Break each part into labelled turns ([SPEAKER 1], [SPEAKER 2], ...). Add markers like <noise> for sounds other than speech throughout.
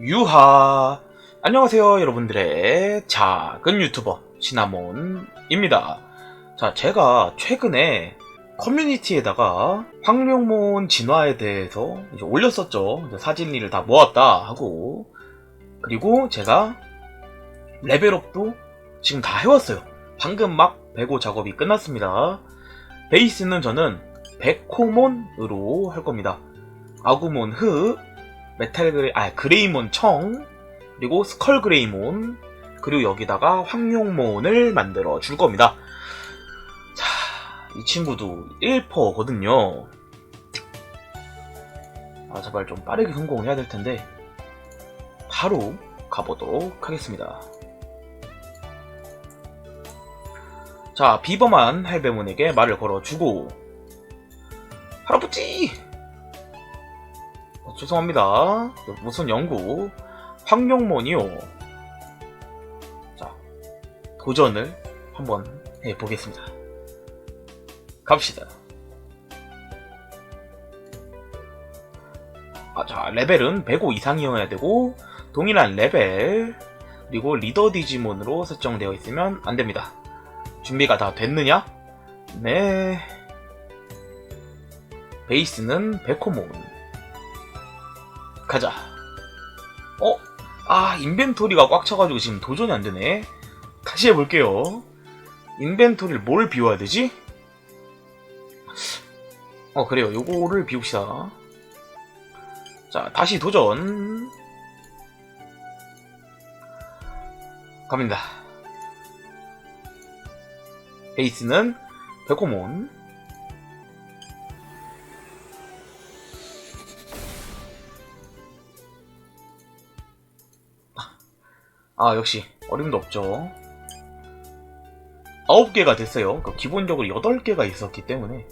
[SPEAKER 1] 유하. 안녕하세요 여러분들의 작은 유튜버 시나몬입니다. 자 제가 최근에 커뮤니티에다가 황룡몬 진화에 대해서 올렸었죠. 사진리를 다 모았다 하고. 그리고 제가 레벨업도 지금 다 해왔어요. 방금 막 배고 작업이 끝났습니다. 베이스는 저는 백호몬으로 할 겁니다. 아구몬 흑 메탈 그레 아 그레이몬 청 그리고 스컬 그레이몬 그리고 여기다가 황룡몬을 만들어 줄 겁니다. 자, 이 친구도 1퍼거든요. 아, 제발 좀 빠르게 성공해야 될 텐데 바로 가보도록 하겠습니다. 자, 비범한 할배몬에게 말을 걸어주고 할아버지! 어, 죄송합니다. 무슨 연구? 황룡몬이요. 자, 도전을 한번 해보겠습니다. 갑시다. 아, 자, 레벨은 105 이상이어야 되고, 동일한 레벨, 그리고 리더 디지몬으로 설정되어 있으면 안 됩니다. 준비가 다 됐느냐? 네. 베이스는 베코몬. 가자. 어? 아, 인벤토리가 꽉 차가지고 지금 도전이 안 되네. 다시 해볼게요. 인벤토리를 뭘 비워야 되지? 어, 그래요. 요거를 비웁시다. 자, 다시 도전. 갑니다. 베이스는 베코몬. 아, 역시 어림도 없죠. 9개가 됐어요. 그 기본적으로 8개가 있었기 때문에.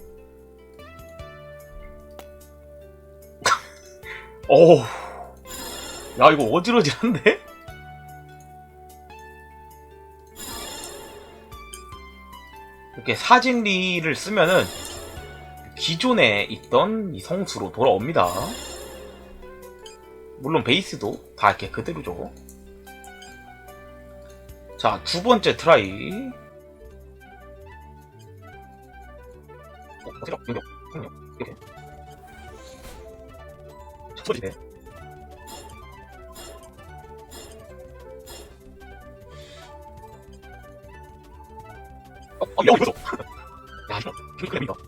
[SPEAKER 1] <laughs> 어우. 야, 이거 어지러지한데? 이렇게 사진리를 쓰면은 기존에 있던 이 성수로 돌아옵니다. 물론 베이스도 다 이렇게 그대로죠. 자, 두 번째 트라이. 어, 어디가? 여기, 여기, 이렇게. 첫 번째. 어, 어, 여기 있어. 야, 이거, 이거 그램이다.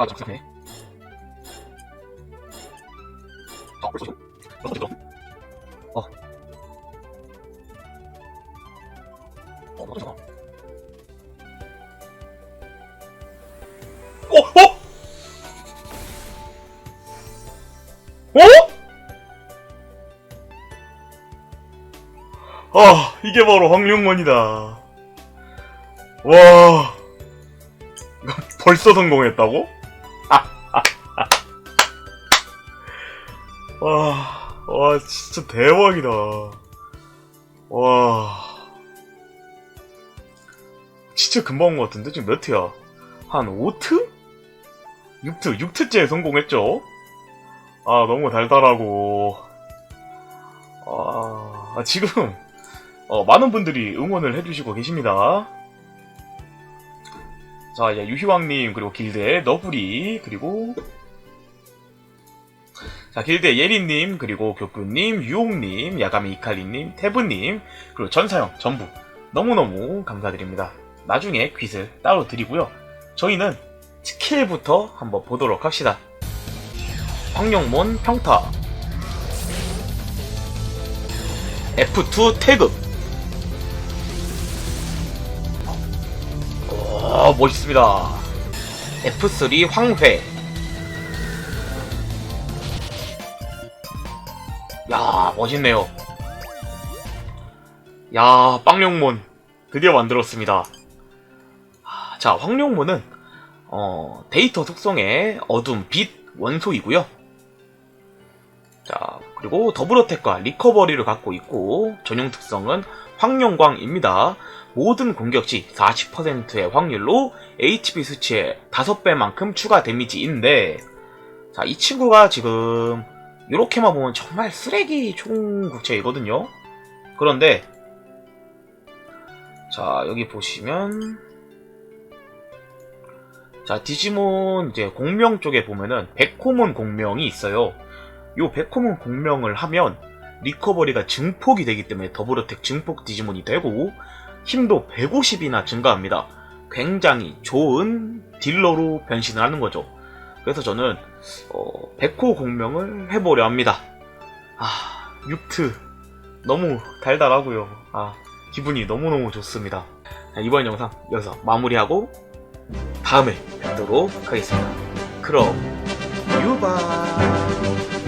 [SPEAKER 1] 아, 잠깐만. 아, 벌써 좀? 벌써 좀? 어. 어, 좀. 어, 어? 어? 아, 이게 바로 황룡원이다. 와. <laughs> 벌써 성공했다고? 와, 와, 진짜 대박이다. 와. 진짜 금방 온 것 같은데? 지금 몇 트야? 한 5트? 6트, 6트째 성공했죠? 아, 너무 달달하고. 아, 지금, 어, 많은 분들이 응원을 해주시고 계십니다. 자, 이제 유희왕님, 그리고 길드의 너구리, 그리고, 자, 길드의 예린님, 그리고 교구님, 유옥님, 야가미 이칼리님, 태부님, 그리고 전사형, 전부. 너무너무 감사드립니다. 나중에 퀴즈 따로 드리고요. 저희는 스킬부터 한번 보도록 합시다. 황룡몬 평타. F2 태급. 오, 멋있습니다. F3 황회. 야, 멋있네요. 야, 빵룡몬. 드디어 만들었습니다. 아, 자, 황룡몬은, 어, 데이터 속성의 어둠, 빛, 원소이고요 자, 그리고 더블어택과 리커버리를 갖고 있고 전용 특성은 황룡광입니다. 모든 공격 시 40%의 확률로 HP 수치의 5배만큼 추가 데미지인데 자, 이 친구가 지금 이렇게만 보면 정말 쓰레기 총국체이거든요. 그런데 자, 여기 보시면 자, 디지몬 이제 공명 쪽에 보면은 백호몬 공명이 있어요. 요 백호몬 공명을 하면 리커버리가 증폭이 되기 때문에 더블어택 증폭 디지몬이 되고 힘도 150이나 증가합니다. 굉장히 좋은 딜러로 변신을 하는 거죠. 그래서 저는 어, 백호 공명을 해보려 합니다. 아, 육트 너무 달달하고요. 아, 기분이 너무너무 좋습니다. 자, 이번 영상 여기서 마무리하고 다음에 뵙도록 하겠습니다. 그럼 유바